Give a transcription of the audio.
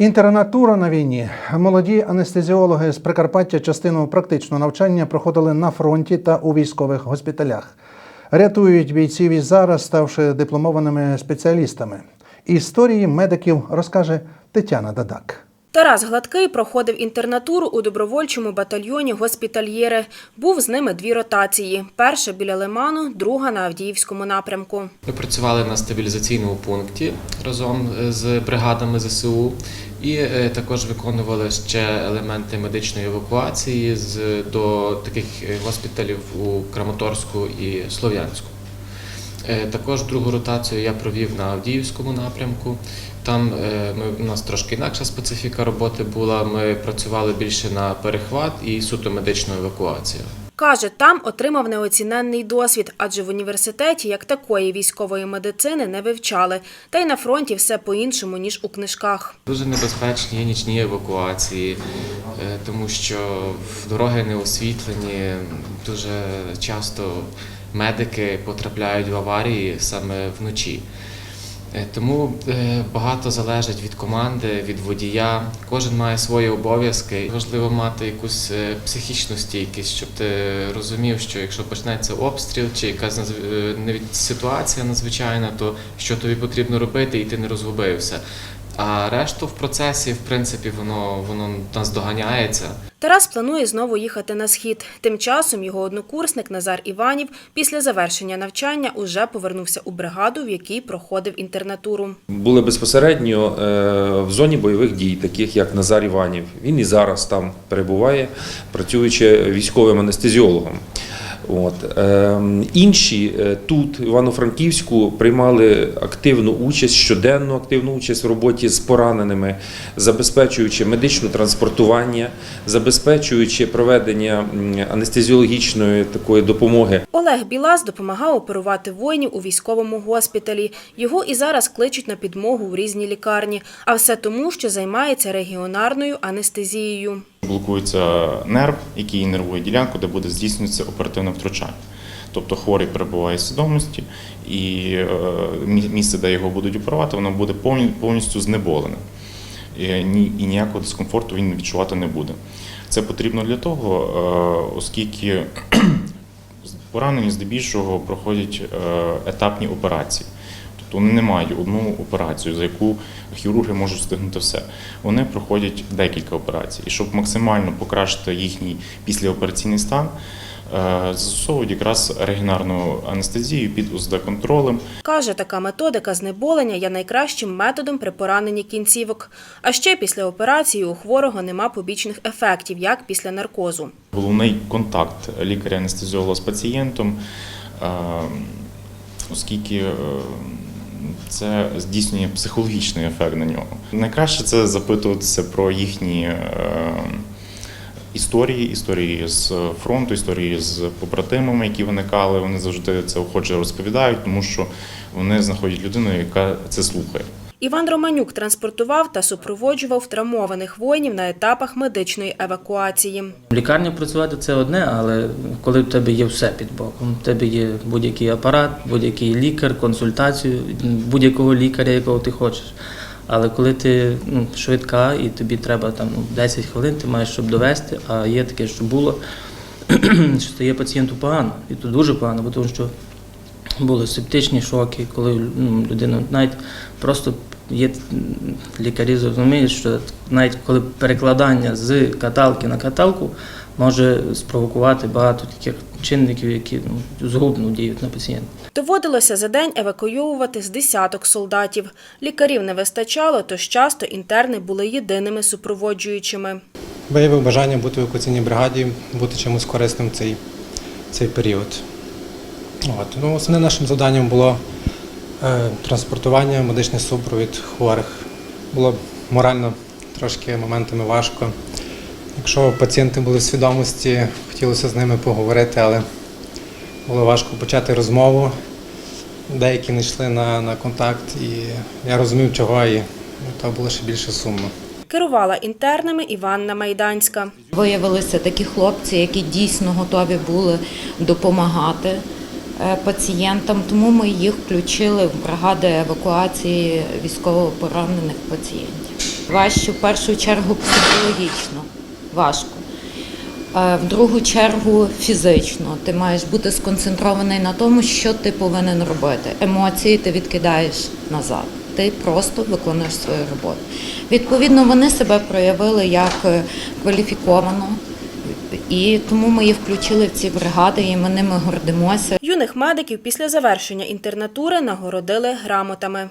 Інтернатура на війні. Молоді анестезіологи з Прикарпаття частину практичного навчання проходили на фронті та у військових госпіталях. Рятують бійців і зараз, ставши дипломованими спеціалістами. Історії медиків розкаже Тетяна Дадак. Тарас Гладкий проходив інтернатуру у добровольчому батальйоні госпітальєри. Був з ними дві ротації: перша біля Лиману, друга на Авдіївському напрямку. Ми працювали на стабілізаційному пункті разом е, з бригадами ЗСУ і е, також виконували ще елементи медичної евакуації з, до таких е, госпіталів у Краматорську і Слов'янську. Е, Також другу ротацію я провів на Авдіївському напрямку. Там е, ми, у нас трошки інакша специфіка роботи була. Ми працювали більше на перехват і суто медичну евакуацію. Каже, там отримав неоціненний досвід, адже в університеті як такої військової медицини не вивчали. Та й на фронті все по-іншому, ніж у книжках. Дуже небезпечні нічні евакуації, е, тому що дороги не освітлені. Дуже часто медики потрапляють в аварії саме вночі. Е, Тому е, багато залежить від команди, від водія. Кожен має свої обов'язки. Важливо мати якусь е, психічну стійкість, щоб ти розумів, що якщо почнеться обстріл чи якась ситуація надзвичайна, то що тобі потрібно робити, і ти не розгубився. А решту в процесі, в принципі, воно воно нас доганяється. Тарас планує знову їхати на схід. Тим часом його однокурсник Назар Іванів після завершення навчання уже повернувся у бригаду, в якій проходив інтернатуру. були безпосередньо е, в зоні бойових дій, таких як Назар Іванів. Він і зараз там перебуває, працюючи військовим анестезіологом. От. Е, інші е, тут, Івано-Франківську, приймали активну участь, щоденну активну участь в роботі з пораненими, забезпечуючи медичне транспортування, забезпечуючи проведення анестезіологічної такої допомоги Олег Білас допомагав оперувати воїнів у військовому госпіталі. Його і зараз кличуть на підмогу в різні лікарні. А все тому, що займається регіонарною анестезією. Блокується нерв, який нервує ділянку, де буде здійснюватися оперативне втручання. Тобто хворий перебуває в свідомості, і е, місце, де його будуть оперувати, воно буде повністю знеболене. І ніякого дискомфорту він відчувати не буде. Це потрібно для того, е, оскільки поранені здебільшого проходять е, етапні операції. Тобто вони не мають одну операцію, за яку хірурги можуть встигнути все. Вони проходять декілька операцій. І щоб максимально покращити їхній післяопераційний стан, е, застосовують якраз регінарну анестезію під УЗД-контролем. Каже, така методика знеболення є найкращим методом при пораненні кінцівок. А ще після операції у хворого нема побічних ефектів, як після наркозу. Головний контакт лікаря-анестезіолога з пацієнтом, е, оскільки е, це здійснює психологічний ефект на нього. Найкраще це запитуватися про їхні е, історії, історії з фронту, історії з побратимами, які виникали. Вони завжди це охоче розповідають, тому що вони знаходять людину, яка це слухає. Іван Романюк транспортував та супроводжував травмованих воїнів на етапах медичної евакуації. В лікарні працювати це одне, але коли в тебе є все під боком, в тебе є будь-який апарат, будь-який лікар, консультацію, будь-якого лікаря, якого ти хочеш. Але коли ти ну, швидка і тобі треба там ну, 10 хвилин, ти маєш щоб довести, а є таке, що було, що стає пацієнту погано, і то дуже погано, бо тому що були септичні шоки, коли ну, людина навіть просто є лікарі зрозуміють, що навіть коли перекладання з каталки на каталку може спровокувати багато таких чинників, які ну, згубно діють на пацієнта. Доводилося за день евакуйовувати з десяток солдатів. Лікарів не вистачало, тож часто інтерни були єдиними супроводжуючими. виявив бажання бути в евакуаційній бригаді, бути чимось корисним цей, цей період. От. Ну, основним нашим завданням було е, транспортування, медичний супровід хворих. Було морально трошки моментами важко. Якщо пацієнти були в свідомості, хотілося з ними поговорити, але було важко почати розмову. Деякі не йшли на, на контакт, і я розумів, чого, і то було ще більше сумно. Керувала інтернами Іванна Майданська. Виявилися такі хлопці, які дійсно готові були допомагати пацієнтам, тому ми їх включили в бригади евакуації військовополонених пацієнтів. Важче в першу чергу психологічно, важко. Е, В другу чергу фізично. Ти маєш бути сконцентрований на тому, що ти повинен робити. Емоції ти відкидаєш назад. Ти просто виконуєш свою роботу. Відповідно, вони себе проявили як е, кваліфіковано, і тому ми їх включили в ці бригади, і ми ними гордимося. Юних медиків після завершення інтернатури нагородили грамотами.